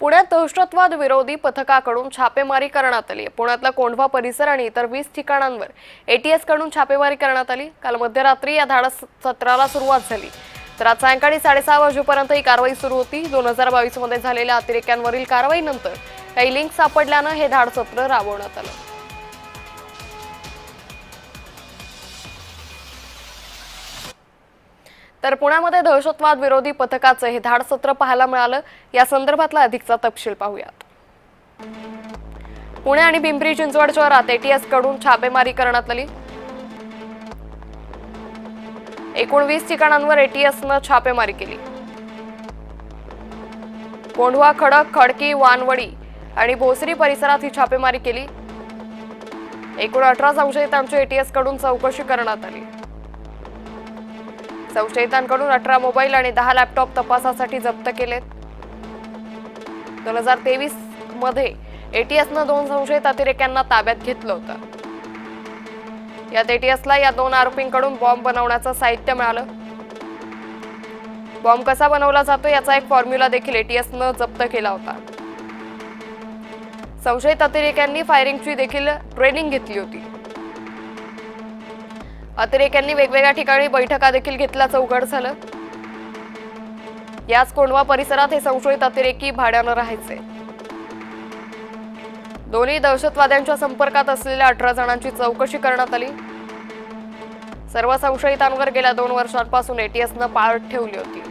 पुण्यात दहशतवाद विरोधी पथकाकडून छापेमारी करण्यात आली पुण्यातला कोंढवा परिसर आणि इतर वीस ठिकाणांवर एटीएसकडून छापेमारी करण्यात आली. काल मध्यरात्री या धाडस सत्राला सुरुवात झाली. तर आज सायंकाळी साडेसहा वाजेपर्यंत ही कारवाई सुरू होती. दोन हजार बावीसमध्ये झालेल्या अतिरेक्यांवरील कारवाईनंतर काही लिंक सापडल्यानं हे धाड सत्र राबवण्यात आलं. तर पुण्यामध्ये दहशतवाद विरोधी पथकाचं हे धाड सत्र पाहायला मिळालं. या संदर्भातला अधिकचा तपशील पाहूयात. पुणे आणि पिंपरी चिंचवड शहरात एटीएसकडून छापेमारी करण्यात आली. एकोणवीस ठिकाणांवर एटीएसनं छापेमारी केली. कोंढवा खडक खडकी वानवडी आणि भोसरी परिसरात ही छापेमारी केली. एकूण अठरा संशयितांची एटीएसकडून चौकशी करण्यात आली. संशयितांकडून अठरा मोबाईल आणि दहा लॅपटॉप तपासासाठी जप्त केलेत. दोन हजार तेवीसमध्ये एटीएसनं दोन संशयित अतिरेक्यांना ताब्यात घेतलं होतं. यात एटीएसला या दोन आरोपींकडून बॉम्ब बनवण्याचं साहित्य मिळालं. बॉम्ब कसा बनवला जातो याचा एक फॉर्म्युला देखील एटीएसनं जप्त केला होता. संशयित अतिरेक्यांनी फायरिंगची देखील ट्रेनिंग घेतली होती. अतिरेक्यांनी वेगवेगळ्या ठिकाणी बैठका देखील घेतल्याचं उघड झालं. याच कोंडवा परिसरात हे संशयित अतिरेकी भाड्यानं राहायचे. दोन्ही दहशतवाद्यांच्या संपर्कात असलेल्या अठरा जणांची चौकशी करण्यात आली. सर्व संशयितांवर गेल्या दोन वर्षांपासून एटीएसनं पाळत ठेवली होती.